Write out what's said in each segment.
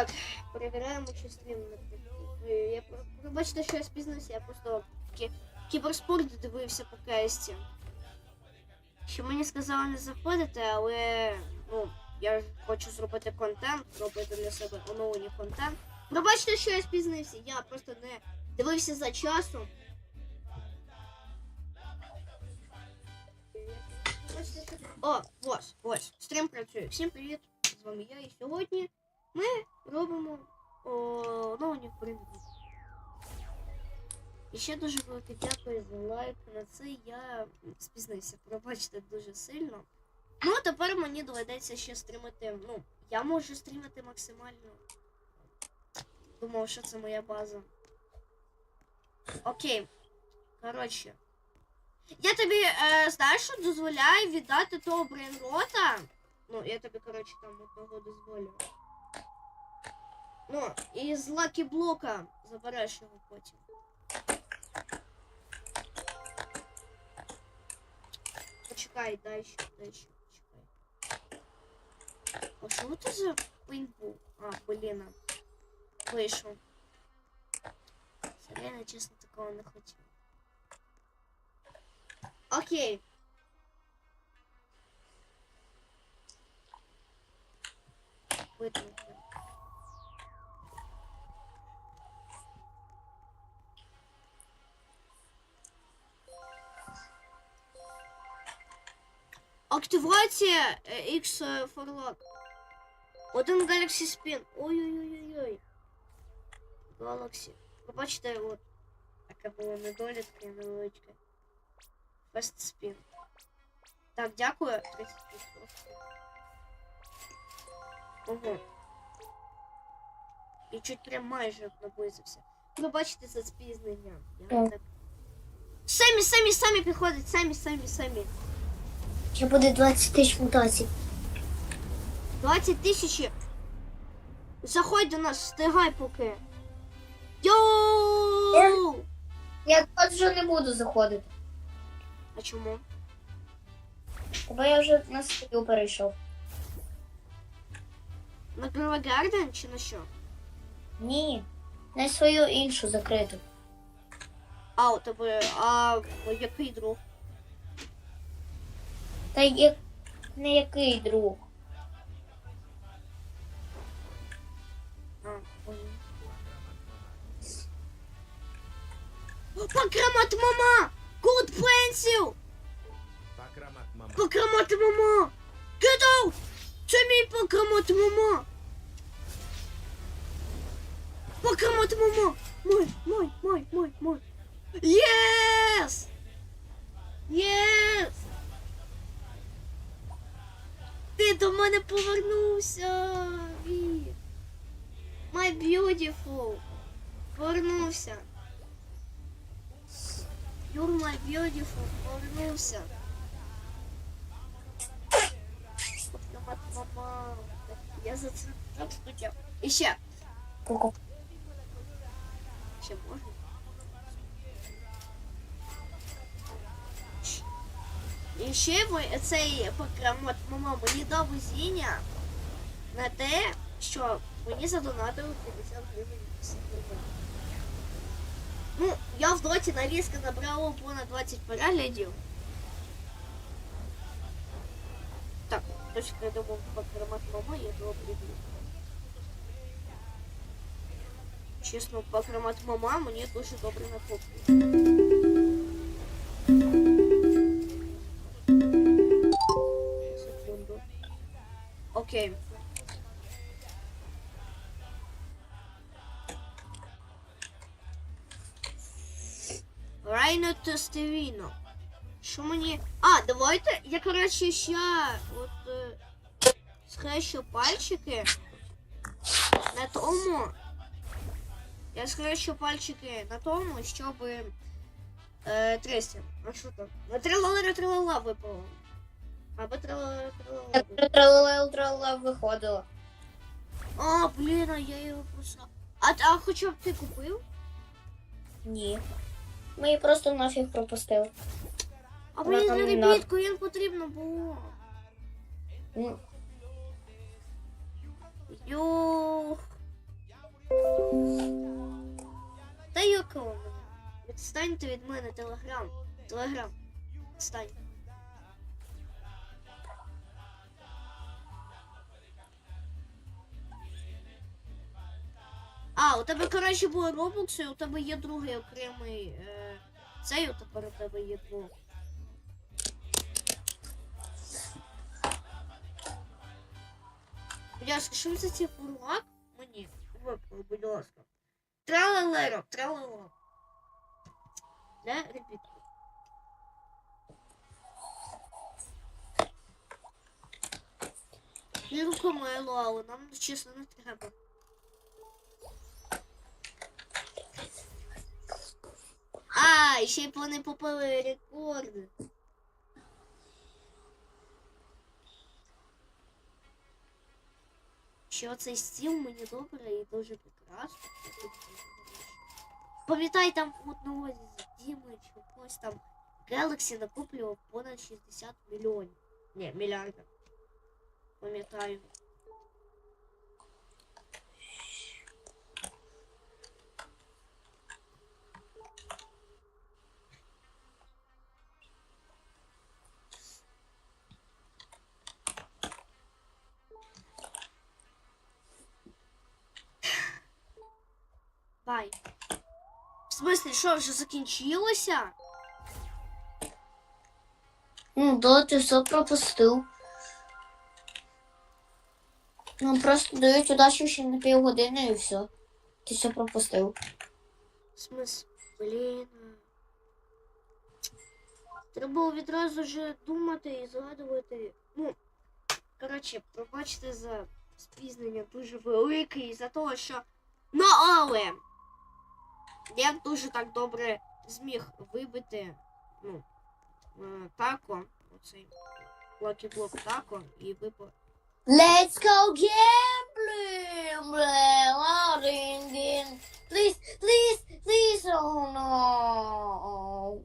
Так, перевіряємо, чи стрім. Я про- пробачте, що я спізнився, я просто кіберспорт дивився по кесті. Що мені сказали не заходити, але ну, я хочу зробити контент, зробити для себе оновлення контент. Пробачте, що я спізнився, я просто не дивився за часом. О, ось, ось, стрім працює. Всім привіт! З вами я і сьогодні ми робимо оновлення коріння. І ще дуже велике дякую за лайк на це. Я спізнився, пробачте дуже сильно. Ну, а тепер мені доведеться ще стрімити. Ну, я можу стрімити максимально. Думав, що це моя база. Окей. Коротше. Я тобі, е, знаєш, що дозволяю віддати того брейнрота. Ну, я тобі, коротше, там одного дозволю. Ну, і з лакі блока забереш його потім. Почекай, дай ще, дай ще, почекай. А що це за пейнтбол? А, блін. Вийшов. Це реально, чесно, такого не хотів. Окей. Витрати. Активація е, X е, Forlock. Один Galaxy Spin. Ой-ой-ой-ой. Galaxy. Ви бачите, от. Така була недолітка невеличка. Fast Spin. Так, дякую. 35 просто. Ого. І чуть прям майже наблизився. Ви бачите це спізнення. Я Так. так... Самі, самі, самі підходять, самі, самі, самі. Ще буде 20 тисяч мутацій. 20 тисяч. Заходь до нас, встигай поки. Йоу! Я тут вже не буду заходити. А чому? Бо я вже на свою перейшов. На Grove Garden чи на що? Ні. На свою іншу закриту. А, у тебе. А який друг? Та як не який друг. Понял. Покрамат мама! Gold Pencil! Pakramát mama. Покрамат мама! Get out! Це мій покрамат мама! Покрамат мама! Мой, мой, мой, мой, мой! Yes! Yes! До мене повернувся! My beautiful! Повернувся! You're my beautiful! Повернувся! Я за це скучав. І ще! Ще можна? І ще ви- цей покрамот мама мені дав везіння на те, що мені задонатили 50 гривень. з гривень. Ну, я в доті нарізка набрала понад 20 переглядів. Так, точно я думав покрамот мама, я його прибіг. Чесно, покрамат мама мені дуже добре накоплює. Окей. Райно тестовіно. Що мені. А, давайте. Я, коротше, ще от е, схрещу пальчики на тому. Я схрещу пальчики на тому, щоб е, трясти. А що там? На тралала тралала випало. Або тралала тралала тралала виходила. А, блін, а я його просто. А а хоча б ти купив? Ні. Ми її просто нафіг пропустили. А мені на ребітку їм потрібно було. Ну. Та йокало мене. Відстаньте від мене телеграм. Телеграм. Відстань. А, у тебе, коротше, було Roblox, і у тебе є другий окремий. Е, цей от тепер у тебе є двох. Ласка, що за ці фурлак? Мені випав, будь ласка. Тралелеро, тралело. Де репітку? І рукомило, але нам чесно не треба. А, ще й вони попали рекорди. Що цей стіл мені добре і дуже прекрасно. Пам'ятай, там у одного з Діми чи когось там Galaxy накоплював понад 60 мільйонів. Ні, мільярдів. Пам'ятаю. Бай. В смысле, що вже закінчилося? Ну, да, ти все пропустив. Ну, просто дають удачу ще на півгодини і все. Ти все пропустив. В смысле, блін. Треба було відразу ж думати і згадувати. Ну, коротше, пробачте за спізнення дуже велике і за того, що. Ну, але я дуже так добре зміг вибити, ну, е, тако, оцей лакі-блок тако, і випав. Let's go gambling! Loading Please, please, please, oh no.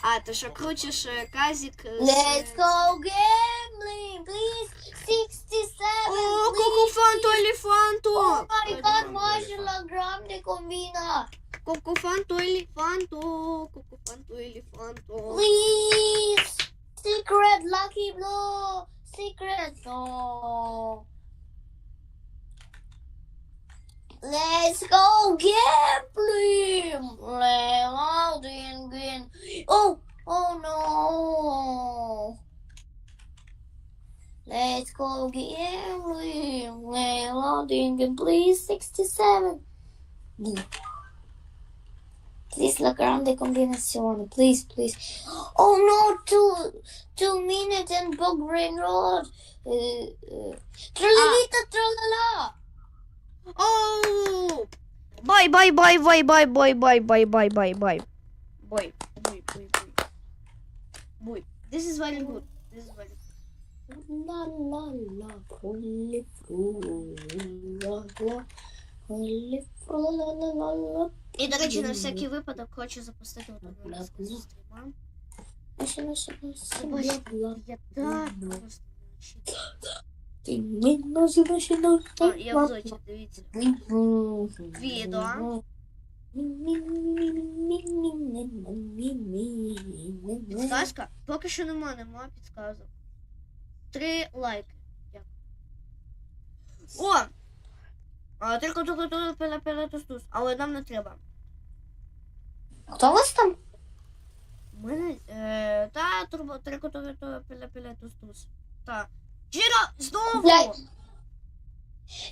А, ти що крутиш е, казік? е, Let's go gambling, problem, please. 67. Oh, please. cucufantul, elefantul. Oh my god, moșul gram de combina. Cucufantul, elefantul, cucufantul, elefantul. Please. Secret lucky blue. Secret. Oh. Let's go gambling. Play loud and green. Oh, oh no. Let's go get We're loading and please 67. Please look around the combination. Please, please. Oh no, two, two minutes and bug ring road. Uh, uh, Trollolita, ah. trollala. Oh! Bye, bye, bye, bye, bye, bye, bye, bye, bye, bye, bye. Boy, boy, boy, boy. Boy, this is very good. This is very ലാ І, до речі, на всякий випадок хочу запустити одну стріма. Я так просто ти не називаєш на Я в зоні, дивіться. Відео. Підказка? Поки що нема, нема підказок. Три лайки. О! А, тільки тільки тільки пила пила тустус. Але нам не треба. Хто у вас там? Мене. Е, та турбо тільки тільки пила пила тустус. Та. Джиро, знову! Блядь.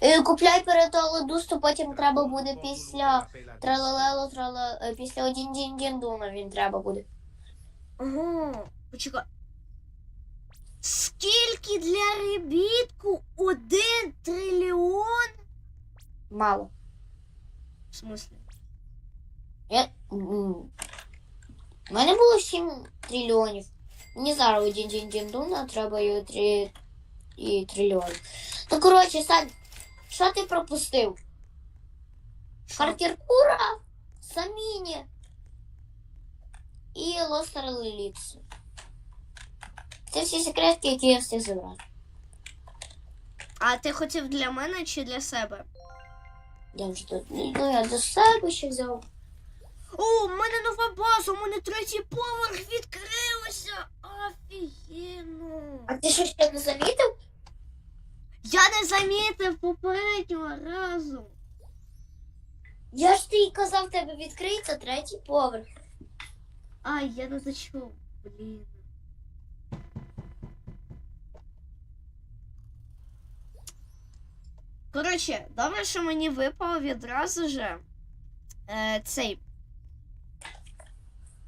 Е, Купляй перед Оладусту, потім треба буде після тралалело, трала, е, після один дін дін дуна він треба буде. Ага, почекай. Скільки для ребітку? Один трильйон? Мало. В смислі? Я... м, У мене було 7 трильйонів. Мені зараз один дін дін дуна, треба і 3 і трильйон. Ну, коротше, Сань, що ти пропустив? Харкеркура, Саміні і Лостер Ліліпс. Це всі секретки, які я встиг забрати. А ти хотів для мене чи для себе? Я вже тут ну, я до себе ще взяв. О, у мене нова база, у мене третій поверх відкрився. Офігенно. А ти що ще не замітив? Я не замітив попереднього разу. Я ж ти й казав, тебе відкриється третій поверх. Ай, я не зачув. Блін. Коротше, добре, що мені випало відразу же е, цей.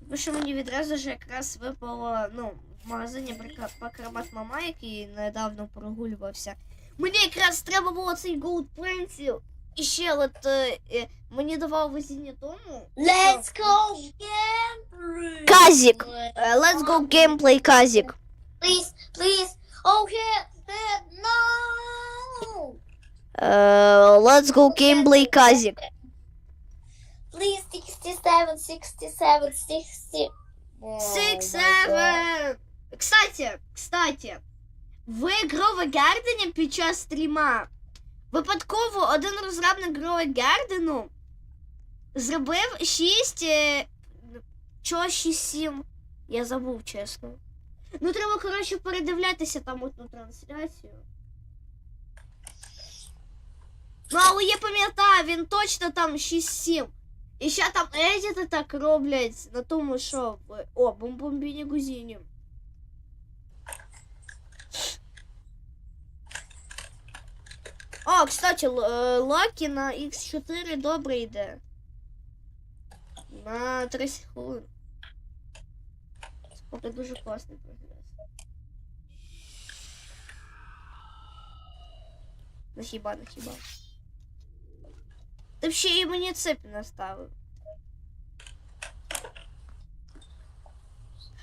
Бо що мені відразу же якраз випало, ну, в магазині Пакрамат Мама, який недавно прогулювався. Мені якраз треба було цей Gold Pencil. І ще от е, е, мені давав везіння тому. Let's go gameplay! Казік. Е, Let's go gameplay Казік. Please, please. Oh, here, no! Е, Let's go gameplay Казік. Please, 67, 67, 60. Six, seven. Кстати, кстати, в Грова Гардені під час стріма випадково один розробник Грова Гардену зробив 6 е, чого 6-7. Я забув, чесно. Ну, треба, коротше, передивлятися там одну трансляцію. Ну, але я пам'ятаю, він точно там 6-7. І ще там едіти так роблять на тому, що в- О, бомбомбіні гузіні. О, кстати, Л- е, Лакі на X4 добре йде. На 30 хвилин. Це дуже класний прогрес. Ну хіба, ну хіба. Ти ще і мені цепь наставив.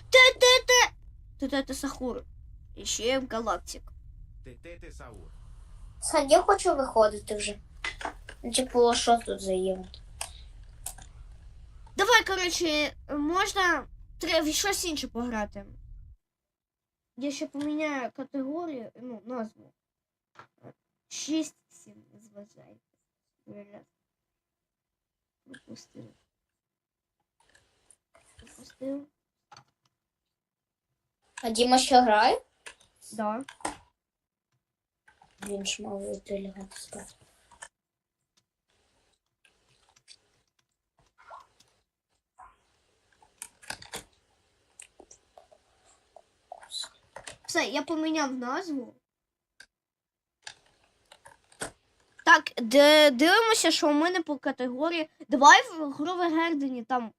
Те-те-те! Те-те-те Сахур. І ще Галактик. Tetete Saur. Сань, я хочу виходити вже. Ну, Типу, що тут за? Давай, коротше, можна треба щось інше пограти. Я ще поміняю категорію, ну, назву. 6-7 зважайте. Раз. Пропустив. Пропустив. А Діма ще грає? Да. Він ж мав лягати. Все, я поміняв назву. Так, де, дивимося, що у мене по категорії. Давай в Грове Гердені там.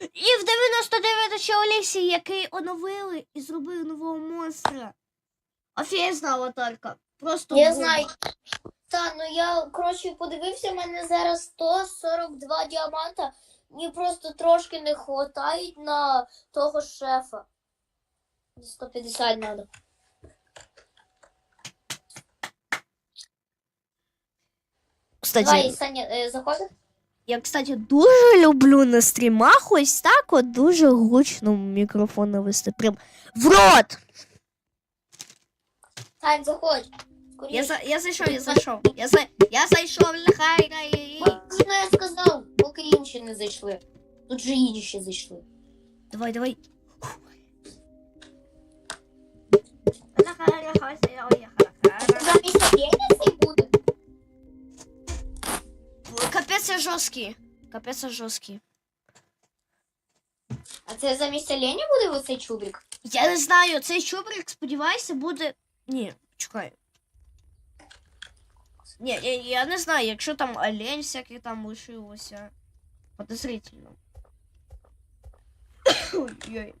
І в 99 ще Олексій, який оновили і зробили нового монстра. Офігезна аватарка. Просто Я бомба. знаю. Та, ну я, коротше, подивився, в мене зараз 142 діаманта. Мені просто трошки не вистачають на того шефа. 150 треба. Кстати, Давай, Саня, е, заходи. я, кстати, дуже люблю на стрімах ось так от дуже гучно мікрофон навести. Прям в рот! Сань, заходь. Я, за, я зайшов, я зайшов. Я, за, я зайшов, рай. Що я сказав, поки інші не зайшли. Тут же інші зайшли. Давай, давай. Замість Єня Капець я жорсткий. Капець я жорсткий. А це замість Лені буде оцей чубрик? Я не знаю, цей чубрик, сподіваюся, буде. Ні, чекай. Ні, я, я не знаю, якщо там олень всякий там лишилося. Подозрительно. Ой-ой.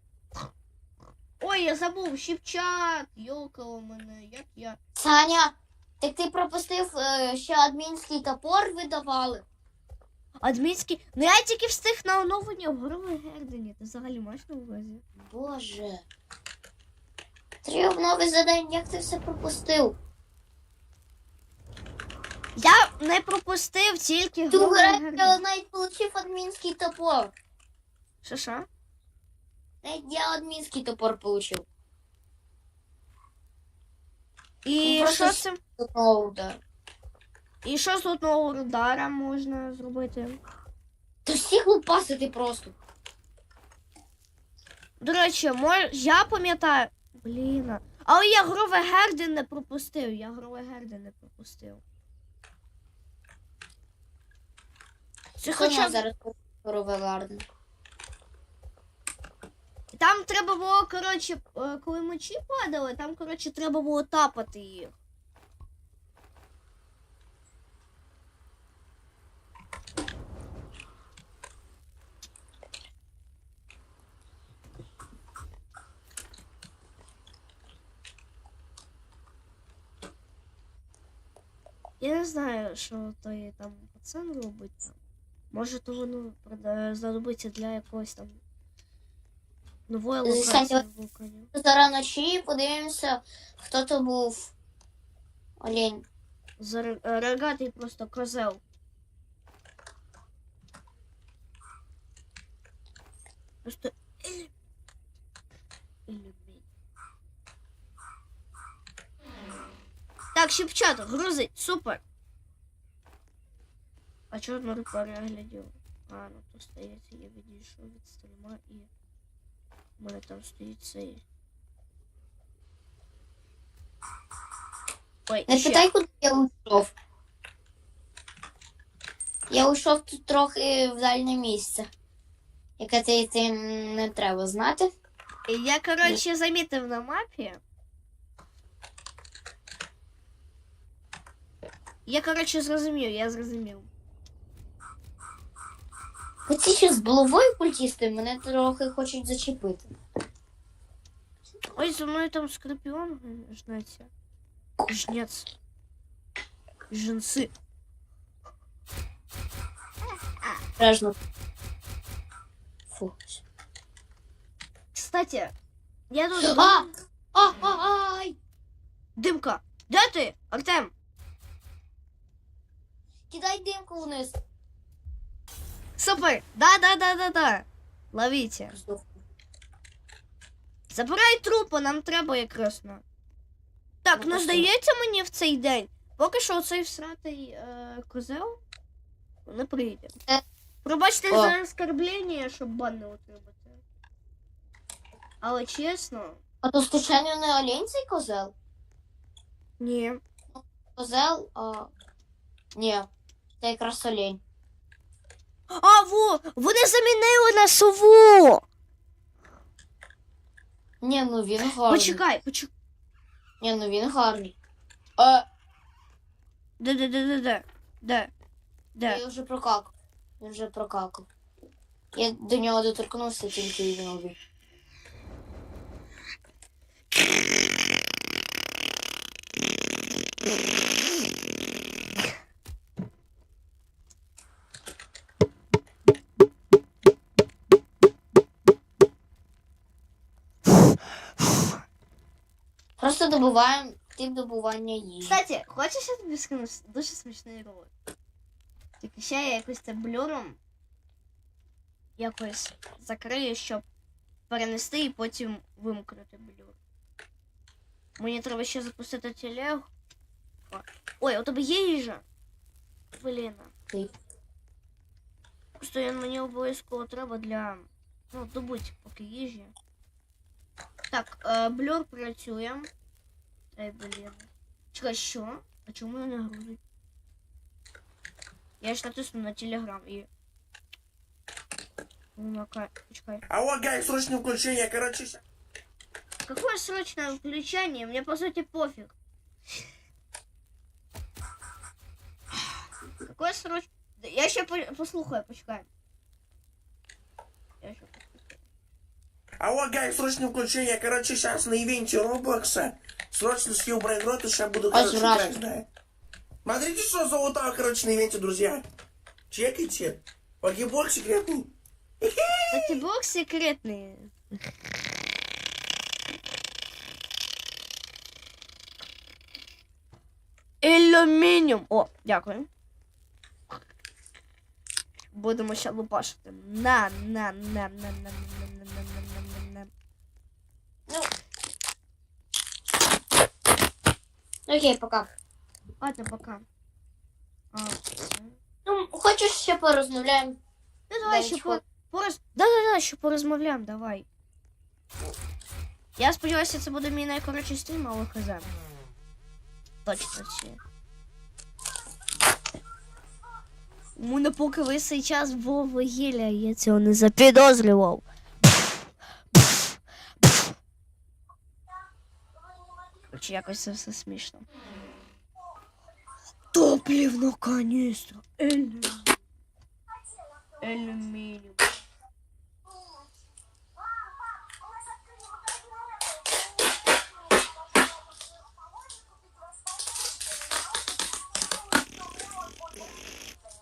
Ой, я забув, щіпчат, йолкало мене, як я. Саня, так ти пропустив е, ще адмінський топор видавали. Адмінський. Ну я тільки встиг на оновлення в Горовій Гердені. Ти взагалі маєш на увазі? Боже. Три обнови за день, як ти все пропустив? Я не пропустив тільки Ту Гердені. навіть отримав адмінський топор. Що що? Навіть я адмінський топор отримав. І Ну, що з цим? Знову, да. І що з одного удара можна зробити? Та всіх лупасити просто. До речі, мож... я пам'ятаю. Блін. а- Але я Грове Герди не пропустив. Я Грове Герди не пропустив. Це Хоча зараз Ровеларден. Там треба було, коротше, е, коли мечі падали, там, коротше, треба було тапати їх. Я не знаю, що той там пацан робить там. Може, то воно знадобиться для якогось там нової локації. Зараз вночі подивимося, хто то був. Олень. Е, Рогатий просто козел. Просто Так, щепчат, грузить, супер. А чого на переглядів? А, ну то стоїть, я відійшов від стріма і у мене там стоїть цей. Ой, Не ще. питай, куди я уйшов. Я уйшов тут трохи в дальнє місце. Яке ти, ти не треба знати. Я, коротше, замітив на мапі. Я, коротше, зрозумів, я зрозумів. Оці ще з головою культісти мене трохи хочуть зачепити. Ой, за мною там скорпіон жнеться. Жнець. Жінси. Бережно. Фу. Кстати, я тут... А! А, а, ай! Димка, де ти? Артем? Кидай димку вниз. Супер! Да-да-да-да-да. Ловите. Забирай трупи, нам треба якраз на. Так, Ну, ну здається мені в цей день. Поки що цей всратий е, козел не прийде. Е. Пробачте О. за оскорблення, щоб бан не отримати. Але чесно, А то случайно не олень цей козел? ні. Козел, а... Ні, це якраз олень. А, во! Вони замінили на сову! Ні, ну він гарний. Почекай, почекай. Ні, ну він гарний. А, Де, де, де, де, де? Де? Де? я вже прокакав. Він вже прокакав. Я до нього доторкнувся, тільки він убив. Просто добуваємо тип добування їжі. Кстати, хочеш я тобі скину дуже смішний ролик? Тільки ще я якось це блюром якось закрию, щоб перенести і потім вимкнути блюр. Мені треба ще запустити телегу. Ой, у тебе є їжа? Блін. Просто мені обов'язково треба для. Ну, добуть поки їжі. Так, е, блюр працює. Ей, блін. Чекай, що? А чому я не грузить? Я ж натисну на телеграм і. Ну, на Почекай. Алло, гай, срочное включение, короче, ща- Какое срочное включение? Мне по сути пофиг. Какое срочное... Я еще послухаю, почекай. Я ще послухаю. Алло, гай, срочное включение, короче, сейчас на ивенте Роблокса. Срочно скилл брейнрот, и сейчас буду, Ай, короче, жрать. играть, да. Смотрите, что золотого, короче, на ивенте, друзья. Чекайте. Погибок секретный. Кстати, блок секретный. Ілюмініум. О, дякую. Будемо ще лупашити. На, на, на, на, на, на, на, на, на, на, на, на. Окей, пока. Ладно, пока. А. Ну, хочеш ще порозмовляємо? Ну давай ще по, пороз... Да, да, да, ще порозмовляємо, давай. Я сподіваюся, це буде мій найкоротший стрім, але хз. Точно чи. У мене поки весь цей час було вугілля, я цього не запідозрював. Короче, якось це все смішно. Топлівна каністра. Алюмініум. Алюмініум.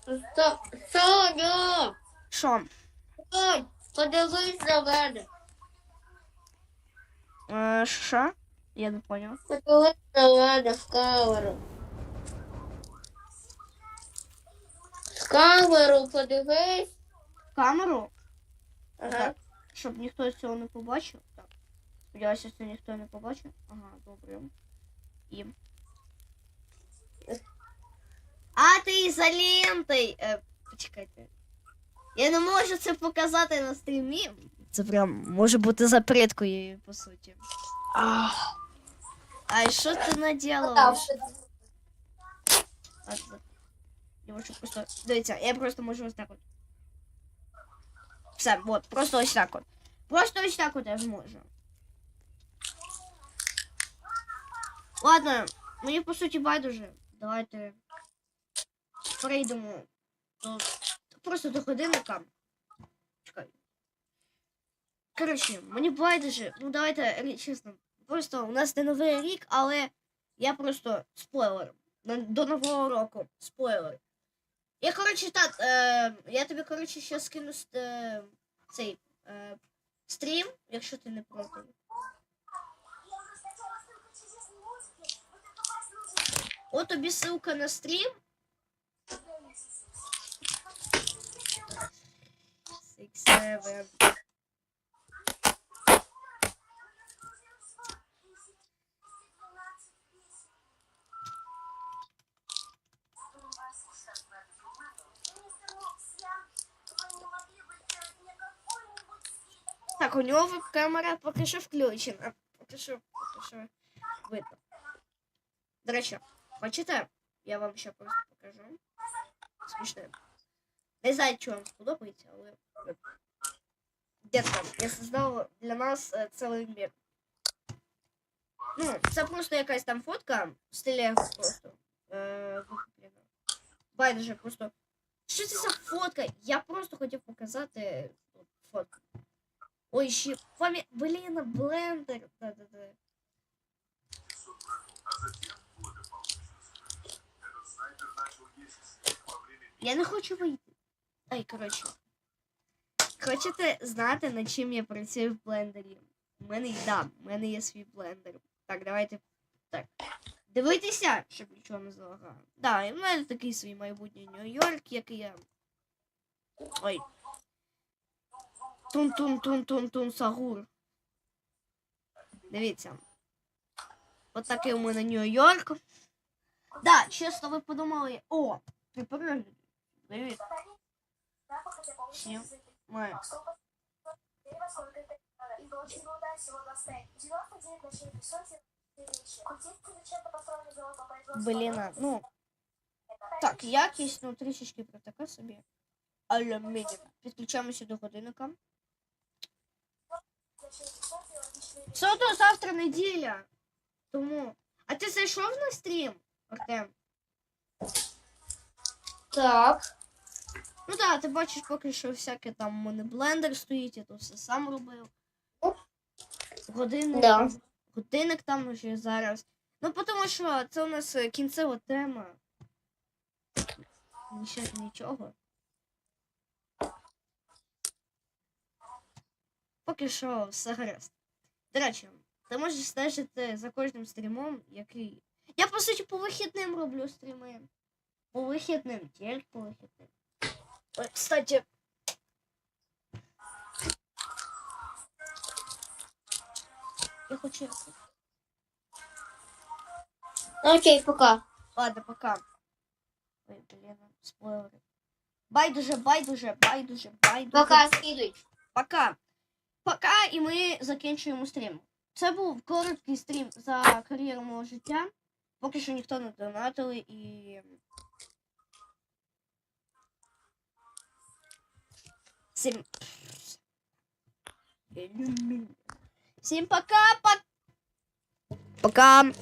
Стоп, Соня! Що? Сонь, подивись на мене. Е, Що? Я не. Подивись на мене в камеру. В камеру подивись. Камеру? Ага. Так. Щоб ніхто цього не побачив. Так. Сподіваюся, що ніхто не побачив. Ага, добре. І. А ти ізолентий! Е, почекайте. Я не можу це показати на стрімі. Це прям може бути запреткою, по суті. А що ти наділала? А, це- Я можу просто. Дивіться, я просто можу ось так от. Все, от, просто ось так от. Просто ось так от я зможу. Ладно, мені по суті байдуже. Давайте перейдемо до. Просто до годинника. Чекай. Коротше, мені байдуже. Ну давайте ре- чесно. Просто у нас не новий рік, але я просто спойлер. До нового року. Спойлер. Я, коротше, так, е, я тобі, коротше, ще скину е, цей е, стрім, якщо ти не проти. От тобі ссылка на стрім. Six, seven. Так, у нього веб-камера поки що включена. Поки що, поки що видно. До речі, хочете? Я вам ще просто покажу. Смішне. Не знаю, чи вам сподобається, але. Детка, я создав для нас е, цілий мір. Ну, це просто якась там фотка в стилі Лего просто. Е, викуплена. Байдуже, просто. Що це за фотка? Я просто хотів показати от, фотку. Ой, ще пам'ят... Блін, блендер. Да-да-да. Я не хочу вийти. Ай, коротше. Хочете знати, над чим я працюю в блендері? У мене да, в мене є свій блендер. Так, давайте. Так. Дивитися, щоб нічого не залагало. Да, і в мене такий свій майбутній Нью-Йорк, який я. Ой. Тун-тун-тун-тун-тун Сагур. Дивіться. От у мене Нью-Йорк. Да, чесно, ви подумали. О, ти перегляд. Привіт. Блін, ну. Так, якість, ну, трішечки про таке собі. Але мінімум. Підключаємося до годинника. Все одно завтра неділя. Тому. А ти зайшов на стрім, Артем? Так. Ну так, ти бачиш поки що всяке там у мене блендер стоїть, я то все сам робив. Годинник. Да. Годинник там вже зараз. Ну, тому що це у нас е, кінцева тема. Ще нічого. Поки що все гаразд. До речі, ти можеш стежити за кожним стрімом, який. Я по суті по вихідним роблю стріми. По вихідним, тільки по вихідним. Ой, кстати. Я хочу. якось- Окей, пока. Ладно, пока. Ой, блин, спойлеры. Байдуже, байдуже, байдуже, байдуже. Пока скидуй. Пока. Пока, і ми закінчуємо стрім. Це був короткий стрім за кар'єру мого життя. Поки що ніхто не донатили і. Всім. Всім пока! Пока! Пока!